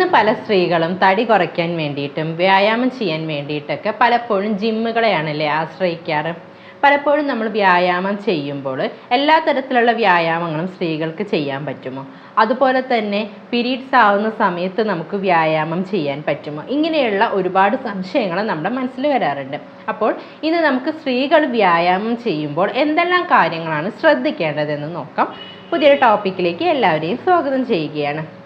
ഇന്ന് പല സ്ത്രീകളും തടി കുറയ്ക്കാൻ വേണ്ടിയിട്ടും വ്യായാമം ചെയ്യാൻ വേണ്ടിയിട്ടൊക്കെ പലപ്പോഴും ജിമ്മുകളെയാണല്ലേ ആശ്രയിക്കാറ്. പലപ്പോഴും നമ്മൾ വ്യായാമം ചെയ്യുമ്പോൾ എല്ലാ തരത്തിലുള്ള വ്യായാമങ്ങളും സ്ത്രീകൾക്ക് ചെയ്യാൻ പറ്റുമോ? അതുപോലെ തന്നെ പീരീഡ്സ് ആവുന്ന സമയത്ത് നമുക്ക് വ്യായാമം ചെയ്യാൻ പറ്റുമോ? ഇങ്ങനെയുള്ള ഒരുപാട് സംശയങ്ങൾ നമ്മുടെ മനസ്സിൽ വരാറുണ്ട്. അപ്പോൾ ഇന്ന് നമുക്ക് സ്ത്രീകൾ വ്യായാമം ചെയ്യുമ്പോൾ എന്തെല്ലാം കാര്യങ്ങളാണ് ശ്രദ്ധിക്കേണ്ടതെന്ന് നോക്കാം. പുതിയൊരു ടോപ്പിക്കിലേക്ക് എല്ലാവരെയും സ്വാഗതം ചെയ്യുകയാണ്.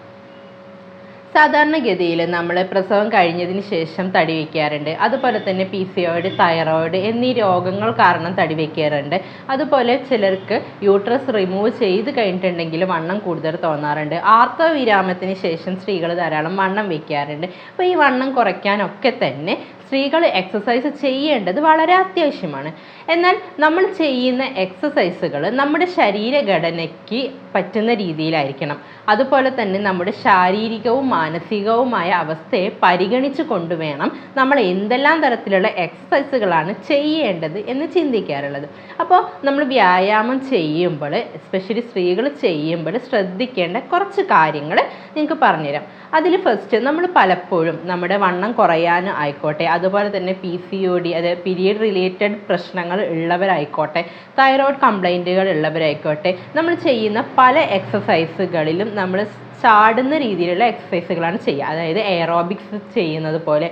സാധാരണഗതിയിൽ നമ്മൾ പ്രസവം കഴിഞ്ഞതിന് ശേഷം തടി വയ്ക്കാറുണ്ട് അതുപോലെ തന്നെ പി സി ഓയിഡ് തൈറോയിഡ് എന്നീ രോഗങ്ങൾ കാരണം തടി വയ്ക്കാറുണ്ട് അതുപോലെ ചിലർക്ക് യൂട്രസ് റിമൂവ് ചെയ്ത് കഴിഞ്ഞിട്ടുണ്ടെങ്കിൽ വണ്ണം കൂടുതൽ തോന്നാറുണ്ട്. ആർത്തവ വിരാമത്തിന് ശേഷം സ്ത്രീകൾ ധാരാളം വണ്ണം വയ്ക്കാറുണ്ട് അപ്പോൾ ഈ വണ്ണം കുറയ്ക്കാനൊക്കെ തന്നെ സ്ത്രീകൾ എക്സസൈസ് ചെയ്യേണ്ടത് വളരെ അത്യാവശ്യമാണ്. എന്നാൽ നമ്മൾ ചെയ്യുന്ന എക്സസൈസുകൾ നമ്മുടെ ശരീരഘടനയ്ക്ക് പറ്റുന്ന രീതിയിലായിരിക്കണം. അതുപോലെ തന്നെ നമ്മുടെ ശാരീരികവും മാനസികവുമായ അവസ്ഥയെ പരിഗണിച്ചു കൊണ്ടുവേണം നമ്മൾ എന്തെല്ലാം തരത്തിലുള്ള എക്സസൈസുകളാണ് ചെയ്യേണ്ടത് എന്ന് ചിന്തിക്കാറുള്ളത്. അപ്പോൾ നമ്മൾ വ്യായാമം ചെയ്യുമ്പോൾ എസ്പെഷ്യലി സ്ത്രീകൾ ചെയ്യുമ്പോൾ ശ്രദ്ധിക്കേണ്ട കുറച്ച് കാര്യങ്ങൾ നിങ്ങൾക്ക് പറഞ്ഞുതരാം. അതിൽ ഫസ്റ്റ് നമ്മൾ പലപ്പോഴും നമ്മുടെ വണ്ണം കുറയാനും ആയിക്കോട്ടെ അതുപോലെ തന്നെ പി സി ഒ ഡി അതായത് പീരിയഡ് റിലേറ്റഡ് പ്രശ്നങ്ങൾ ഉള്ളവരായിക്കോട്ടെ തൈറോയ്ഡ് കംപ്ലൈന്റുകൾ ഉള്ളവരായിക്കോട്ടെ നമ്മൾ ചെയ്യുന്ന പല എക്സസൈസുകളിലും നമ്മൾ ചാടുന്ന രീതിയിലുള്ള എക്സസൈസുകളാണ് ചെയ്യുക. അതായത് എയറോബിക്സ് ചെയ്യുന്നത് പോലെ.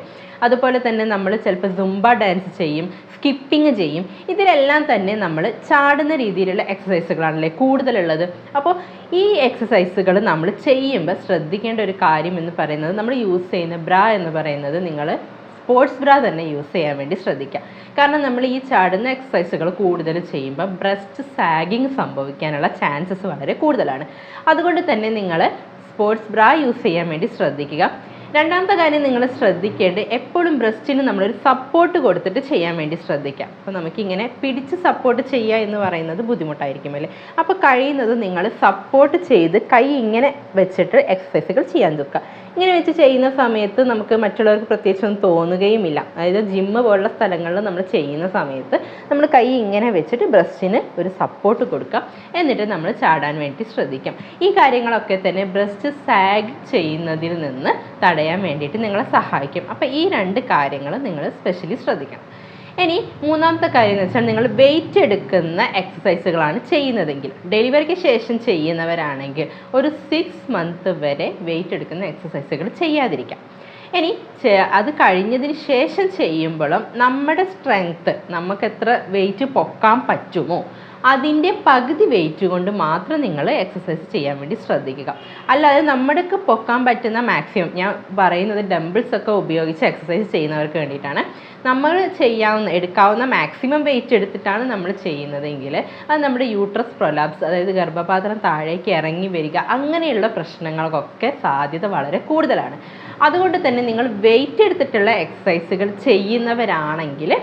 അതുപോലെ തന്നെ നമ്മൾ ചിലപ്പോൾ സുംബ ഡാൻസ് ചെയ്യും സ്കിപ്പിംഗ് ചെയ്യും. ഇതിലെല്ലാം തന്നെ നമ്മൾ ചാടുന്ന രീതിയിലുള്ള എക്സസൈസുകളാണല്ലേ കൂടുതലുള്ളത്. അപ്പോൾ ഈ എക്സസൈസുകൾ നമ്മൾ ചെയ്യുമ്പോൾ ശ്രദ്ധിക്കേണ്ട ഒരു കാര്യം എന്ന് പറയുന്നത് നമ്മൾ യൂസ് ചെയ്യുന്ന ബ്രാ എന്ന് പറയുന്നത് നിങ്ങൾ സ്പോർട്സ് ബ്രാ തന്നെ യൂസ് ചെയ്യാൻ വേണ്ടി ശ്രദ്ധിക്കുക കാരണം നമ്മൾ ഈ ചാടുന്ന എക്സസൈസുകൾ കൂടുതൽ ചെയ്യുമ്പോൾ ബ്രസ്റ്റ് സാഗിങ് സംഭവിക്കാനുള്ള ചാൻസസ് വളരെ കൂടുതലാണ്. അതുകൊണ്ട് തന്നെ നിങ്ങൾ സ്പോർട്സ് ബ്രാ യൂസ് ചെയ്യാൻ വേണ്ടി ശ്രദ്ധിക്കുക. രണ്ടാമത്തെ കാര്യം നിങ്ങൾ ശ്രദ്ധിക്കേണ്ടത് എപ്പോഴും ബ്രസ്റ്റിന് നമ്മളൊരു സപ്പോർട്ട് കൊടുത്തിട്ട് ചെയ്യാൻ വേണ്ടി ശ്രദ്ധിക്കാം. അപ്പോൾ നമുക്കിങ്ങനെ പിടിച്ച് സപ്പോർട്ട് ചെയ്യുക എന്ന് പറയുന്നത് ബുദ്ധിമുട്ടായിരിക്കും അല്ലേ? അപ്പോൾ കഴിയുന്നത് നിങ്ങൾ സപ്പോർട്ട് ചെയ്ത് കൈ ഇങ്ങനെ വെച്ചിട്ട് എക്സസൈസുകൾ ചെയ്യാൻ നോക്കുക ഇങ്ങനെ വെച്ച് ചെയ്യുന്ന സമയത്ത് നമുക്ക് മറ്റുള്ളവർക്ക് പ്രത്യേകിച്ചൊന്നും തോന്നുകയുമില്ല. അതായത് ജിമ്മ് പോലുള്ള സ്ഥലങ്ങളിൽ നമ്മൾ ചെയ്യുന്ന സമയത്ത് നമ്മൾ കൈ ഇങ്ങനെ വെച്ചിട്ട് ബ്രസ്റ്റിന് ഒരു സപ്പോർട്ട് കൊടുക്കാം. എന്നിട്ട് നമ്മൾ ചാടാൻ വേണ്ടി ശ്രദ്ധിക്കാം. ഈ കാര്യങ്ങളൊക്കെ തന്നെ ബ്രസ്റ്റ് സാഗ് ചെയ്യുന്നതിൽ നിന്ന് തടയാൻ വേണ്ടിയിട്ട് നിങ്ങളെ സഹായിക്കും. അപ്പോൾ ഈ രണ്ട് കാര്യങ്ങൾ നിങ്ങൾ സ്പെഷ്യലി ശ്രദ്ധിക്കണം. ഇനി മൂന്നാമത്തെ കാര്യം എന്ന് വെച്ചാൽ നിങ്ങൾ വെയിറ്റ് എടുക്കുന്ന എക്സസൈസുകളാണ് ചെയ്യുന്നതെങ്കിൽ ഡെലിവറിക്ക് ശേഷം ചെയ്യുന്നവരാണെങ്കിൽ ഒരു സിക്സ് മന്ത് വരെ വെയിറ്റ് എടുക്കുന്ന എക്സസൈസുകൾ ചെയ്യാതിരിക്കാം. ഇനി അത് കഴിഞ്ഞതിന് ശേഷം ചെയ്യുമ്പോഴും നമ്മുടെ സ്ട്രെങ്ത്ത് നമുക്ക് എത്ര വെയിറ്റ് പൊക്കാൻ പറ്റുമോ അതിന്റെ പകുതി വെയിറ്റ് കൊണ്ട് മാത്രം നിങ്ങൾ എക്സസൈസ് ചെയ്യാൻ വേണ്ടി ശ്രദ്ധിക്കുക. അല്ലാതെ നമ്മുടെയൊക്കെ പൊക്കാൻ പറ്റുന്ന മാക്സിമം ഞാൻ പറയുന്നത് ഡംബിൾസ് ഒക്കെ ഉപയോഗിച്ച് എക്സസൈസ് ചെയ്യുന്നവർക്ക് വേണ്ടിയിട്ടാണ്. നമ്മൾ ചെയ്യാവുന്ന എടുക്കാവുന്ന മാക്സിമം വെയിറ്റ് എടുത്തിട്ടാണ് നമ്മൾ ചെയ്യുന്നതെങ്കിൽ അത് നമ്മുടെ യൂട്രസ് പ്രൊലാപ്സ് അതായത് ഗർഭപാത്രം താഴേക്ക് ഇറങ്ങി വരിക അങ്ങനെയുള്ള പ്രശ്നങ്ങൾക്കൊക്കെ സാധ്യത വളരെ കൂടുതലാണ്. അതുകൊണ്ട് തന്നെ നിങ്ങൾ വെയിറ്റ് എടുത്തിട്ടുള്ള എക്സസൈസുകൾ ചെയ്യുന്നവരാണെങ്കിൽ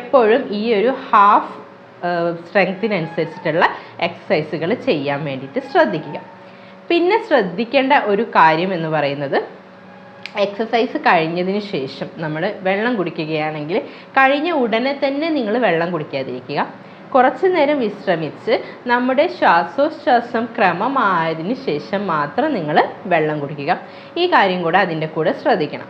എപ്പോഴും ഈ ഒരു ഹാഫ് സ്ട്രെങ്ത്തിനനുസരിച്ചിട്ടുള്ള എക്സസൈസുകൾ ചെയ്യാൻ വേണ്ടിയിട്ട് ശ്രദ്ധിക്കുക. പിന്നെ ശ്രദ്ധിക്കേണ്ട ഒരു കാര്യം എന്ന് പറയുന്നത് എക്സസൈസ് കഴിഞ്ഞതിന് ശേഷം നമ്മൾ വെള്ളം കുടിക്കുകയാണെങ്കിൽ കഴിഞ്ഞ ഉടനെ തന്നെ നിങ്ങൾ വെള്ളം കുടിക്കാതിരിക്കുക. കുറച്ച് നേരം വിശ്രമിച്ച് നമ്മുടെ ശ്വാസോച്ഛ്വാസം ക്രമമായതിന് ശേഷം മാത്രം നിങ്ങൾ വെള്ളം കുടിക്കുക. ഈ കാര്യം കൂടെ അതിന്റെ കൂടെ ശ്രദ്ധിക്കണം.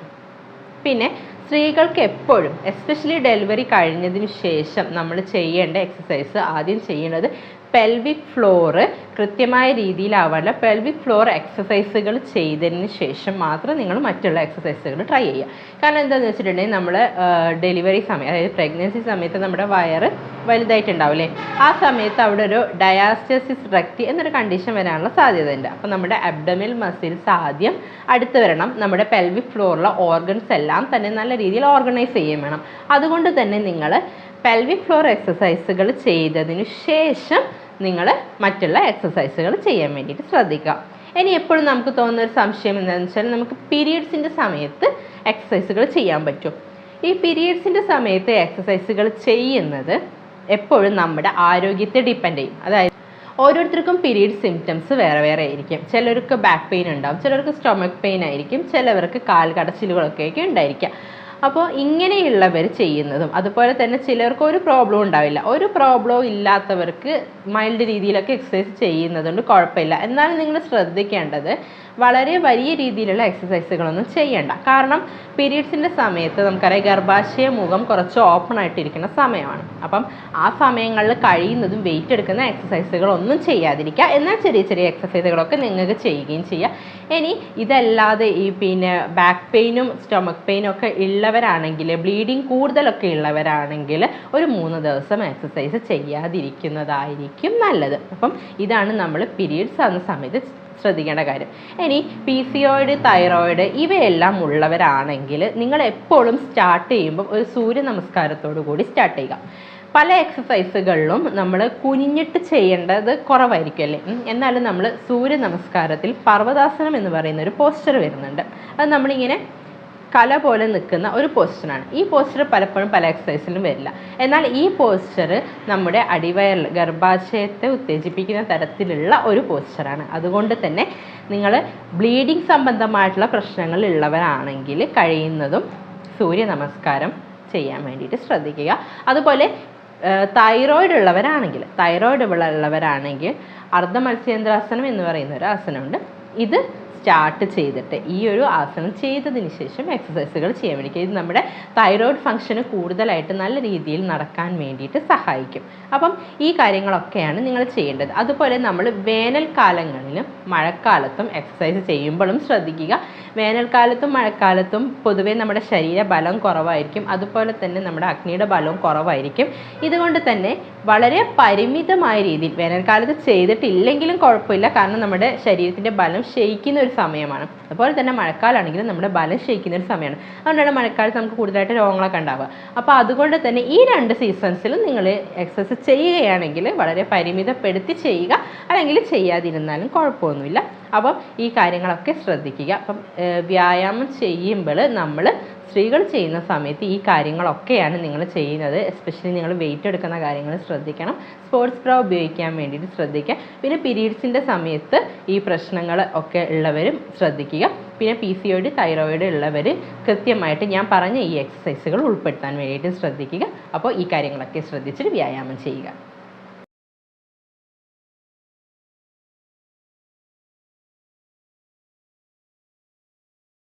പിന്നെ സ്ത്രീകൾക്ക് എപ്പോഴും എസ്പെഷ്യലി ഡെലിവറി കഴിഞ്ഞതിന് ശേഷം നമ്മൾ ചെയ്യേണ്ട എക്സസൈസ് ആദ്യം ചെയ്യേണ്ടത് പെൽവിക് ഫ്ലോറ് കൃത്യമായ രീതിയിലാവാനുള്ള പെൽവിക് ഫ്ലോർ എക്സസൈസുകൾ ചെയ്തതിന് ശേഷം മാത്രം നിങ്ങൾ മറ്റുള്ള എക്സസൈസുകൾ ട്രൈ ചെയ്യുക. കാരണം എന്താണെന്ന് വെച്ചിട്ടുണ്ടെങ്കിൽ നമ്മൾ ഡെലിവറി സമയം അതായത് പ്രഗ്നൻസി സമയത്ത് നമ്മുടെ വയറ് വലുതായിട്ടുണ്ടാവില്ലേ? ആ സമയത്ത് അവിടെ ഒരു ഡയാസ്റ്റസിസ് റെക്റ്റി എന്നൊരു കണ്ടീഷൻ വരാനുള്ള സാധ്യതയുണ്ട്. അപ്പോൾ നമ്മുടെ അബ്ഡമിൽ മസിൽസ് ആദ്യം അടുത്ത് വരണം. നമ്മുടെ പെൽവിക് ഫ്ലോറിലെ ഓർഗൻസ് എല്ലാം തന്നെ നല്ല രീതിയിൽ ഓർഗനൈസ് ചെയ്യുകയും വേണം. അതുകൊണ്ട് തന്നെ നിങ്ങൾ പെൽവിക് ഫ്ലോർ എക്സസൈസുകൾ ചെയ്തതിന് ശേഷം നിങ്ങൾ മറ്റുള്ള എക്സസൈസുകൾ ചെയ്യാൻ വേണ്ടിയിട്ട് ശ്രദ്ധിക്കുക. ഇനി എപ്പോഴും നമുക്ക് തോന്നുന്ന ഒരു സംശയം എന്താണെന്ന് വെച്ചാൽ നമുക്ക് പീരീഡ്സിന്റെ സമയത്ത് എക്സസൈസുകൾ ചെയ്യാൻ പറ്റും. ഈ പീരീഡ്സിന്റെ സമയത്ത് എക്സസൈസുകൾ ചെയ്യുന്നത് എപ്പോഴും നമ്മുടെ ആരോഗ്യത്തെ ഡിപ്പെൻഡ് ചെയ്യും. അതായത് ഓരോരുത്തർക്കും പീരീഡ് സിംറ്റംസ് വേറെ വേറെ ആയിരിക്കും. ചിലർക്ക് ബാക്ക് പെയിൻ ഉണ്ടാവും ചിലർക്ക് സ്റ്റൊമക് പെയിൻ ആയിരിക്കും ചിലവർക്ക് കാൽ കടച്ചിലുകളൊക്കെ ആയിരിക്കും ഉണ്ടായിരിക്കുക. അപ്പോൾ ഇങ്ങനെയുള്ളവർ ചെയ്യുന്നതും അതുപോലെ തന്നെ ചിലർക്ക് ഒരു പ്രോബ്ലം ഉണ്ടാവില്ല. ഒരു പ്രോബ്ലം ഇല്ലാത്തവർക്ക് മൈൽഡ് രീതിയിലൊക്കെ എക്സസൈസ് ചെയ്യുന്നതുകൊണ്ട് കുഴപ്പമില്ല. എന്നാൽ നിങ്ങൾ ശ്രദ്ധിക്കേണ്ടത് വളരെ വലിയ രീതിയിലുള്ള എക്സസൈസുകളൊന്നും ചെയ്യണ്ട. കാരണം പീരീഡ്സിന്റെ സമയത്ത് നമുക്കറിയാം ഗർഭാശയ മുഖം കുറച്ച് ഓപ്പൺ ആയിട്ടിരിക്കുന്ന സമയമാണ്. അപ്പം ആ സമയങ്ങളിൽ കഴിയുന്നതും വെയിറ്റ് എടുക്കുന്ന എക്സസൈസുകളൊന്നും ചെയ്യാതിരിക്കുക. എന്നാൽ ചെറിയ ചെറിയ എക്സസൈസുകളൊക്കെ നിങ്ങൾക്ക് ചെയ്യുകയും ചെയ്യുക ഇനി ഇതല്ലാതെ ഈ പിന്നെ ബാക്ക് പെയിനും സ്റ്റൊമക് പെയിനും ഒക്കെ ഉള്ളവരാണെങ്കിൽ ബ്ലീഡിങ് കൂടുതലൊക്കെ ഉള്ളവരാണെങ്കിൽ ഒരു മൂന്ന് ദിവസം എക്സസൈസ് ചെയ്യാതിരിക്കുന്നതായിരിക്കും നല്ലത്. അപ്പം ഇതാണ് നമ്മൾ പീരീഡ്സ് ആകുന്ന സമയത്ത് ശ്രദ്ധിക്കേണ്ട കാര്യം. ഇനി പി സി തൈറോയിഡ് ഇവയെല്ലാം ഉള്ളവരാണെങ്കിൽ നിങ്ങൾ എപ്പോഴും സ്റ്റാർട്ട് ചെയ്യുമ്പോൾ ഒരു സൂര്യ നമസ്കാരത്തോടു കൂടി സ്റ്റാർട്ട് ചെയ്യുക. പല എക്സസൈസുകളിലും നമ്മൾ കുനിഞ്ഞിട്ട് ചെയ്യേണ്ടത് കുറവായിരിക്കും അല്ലേ? എന്നാലും നമ്മൾ സൂര്യ നമസ്കാരത്തിൽ പർവതാസനം എന്ന് പറയുന്ന ഒരു പോസ്റ്റർ വരുന്നുണ്ട്. അത് നമ്മളിങ്ങനെ കല പോലെ നിൽക്കുന്ന ഒരു പോസ്റ്ററാണ് ഈ പോസ്റ്റർ പലപ്പോഴും പല എക്സസൈസിലും വരില്ല. എന്നാൽ ഈ പോസ്റ്റർ നമ്മുടെ അടിവയറിൽ ഗർഭാശയത്തെ ഉത്തേജിപ്പിക്കുന്ന തരത്തിലുള്ള ഒരു പോസ്റ്ററാണ് അതുകൊണ്ട് തന്നെ നിങ്ങൾ ബ്ലീഡിംഗ് സംബന്ധമായിട്ടുള്ള പ്രശ്നങ്ങൾ ഉള്ളവരാണെങ്കിൽ കഴിയുന്നതും സൂര്യ നമസ്കാരം ചെയ്യാൻ വേണ്ടിയിട്ട് ശ്രദ്ധിക്കുക. അതുപോലെ തൈറോയിഡ് ഉള്ളവരാണെങ്കിൽ തൈറോയിഡ് ഉള്ളവരാണെങ്കിൽ അർദ്ധ മത്സ്യേന്ദ്രാസനം എന്ന് പറയുന്ന ഒരു ആസനമുണ്ട്. ഇത് സ്റ്റാർട്ട് ചെയ്തിട്ട് ഈ ഒരു ആസനം ചെയ്തതിന് ശേഷം എക്സസൈസുകൾ ചെയ്യാൻ വേണ്ടി. ഇത് നമ്മുടെ തൈറോയ്ഡ് ഫംഗ്ഷന് കൂടുതലായിട്ട് നല്ല രീതിയിൽ നടക്കാൻ വേണ്ടിയിട്ട് സഹായിക്കും. അപ്പം ഈ കാര്യങ്ങളൊക്കെയാണ് നിങ്ങൾ ചെയ്യേണ്ടത്. അതുപോലെ നമ്മൾ വേനൽക്കാലങ്ങളിലും മഴക്കാലത്തും എക്സസൈസ് ചെയ്യുമ്പോഴും ശ്രദ്ധിക്കുക. വേനൽക്കാലത്തും മഴക്കാലത്തും പൊതുവേ നമ്മുടെ ശരീരബലം കുറവായിരിക്കും. അതുപോലെ തന്നെ നമ്മുടെ അഗ്നിയുടെ ബലവും കുറവായിരിക്കും. ഇതുകൊണ്ട് തന്നെ വളരെ പരിമിതമായ രീതിയിൽ വേനൽക്കാലത്ത് ചെയ്തിട്ടില്ലെങ്കിലും കുഴപ്പമില്ല. കാരണം നമ്മുടെ ശരീരത്തിന്റെ ബലം ക്ഷയിക്കുന്ന ഒരു സമയമാണ്. അതുപോലെ തന്നെ മഴക്കാലമാണെങ്കിലും നമ്മുടെ ബലം ക്ഷയിക്കുന്ന ഒരു സമയമാണ്. അതുകൊണ്ടാണ് മഴക്കാലത്ത് നമുക്ക് കൂടുതലായിട്ട് രോഗങ്ങളൊക്കെ ഉണ്ടാവുക. അപ്പോൾ അതുകൊണ്ട് തന്നെ ഈ രണ്ട് സീസൺസിലും നിങ്ങൾ എക്സസൈസ് ചെയ്യുകയാണെങ്കിൽ വളരെ പരിമിതപ്പെടുത്തി ചെയ്യുക. അല്ലെങ്കിൽ ചെയ്യാതിരുന്നാലും കുഴപ്പമൊന്നുമില്ല. അപ്പം ഈ കാര്യങ്ങളൊക്കെ ശ്രദ്ധിക്കുക. അപ്പം വ്യായാമം ചെയ്യുമ്പോൾ നമ്മൾ സ്ത്രീകൾ ചെയ്യുന്ന സമയത്ത് ഈ കാര്യങ്ങളൊക്കെയാണ് നിങ്ങൾ ചെയ്യുന്നത്. എസ്പെഷ്യലി നിങ്ങൾ വെയിറ്റ് എടുക്കുന്ന കാര്യങ്ങൾ ശ്രദ്ധിക്കണം. സ്പോർട്സ് ബ്രാ ഉപയോഗിക്കാൻ വേണ്ടിയിട്ട് ശ്രദ്ധിക്കുക. പിന്നെ പീരീഡ്സിന്റെ സമയത്ത് ഈ പ്രശ്നങ്ങൾ ഒക്കെ ഉള്ളവരും ശ്രദ്ധിക്കുക. പിന്നെ പി സി ഒ തൈറോയിഡ് ഉള്ളവർ കൃത്യമായിട്ട് ഞാൻ പറഞ്ഞ ഈ എക്സസൈസുകൾ ഉൾപ്പെടുത്താൻ വേണ്ടിയിട്ട് ശ്രദ്ധിക്കുക. അപ്പോൾ ഈ കാര്യങ്ങളൊക്കെ ശ്രദ്ധിച്ചിട്ട് വ്യായാമം ചെയ്യുക.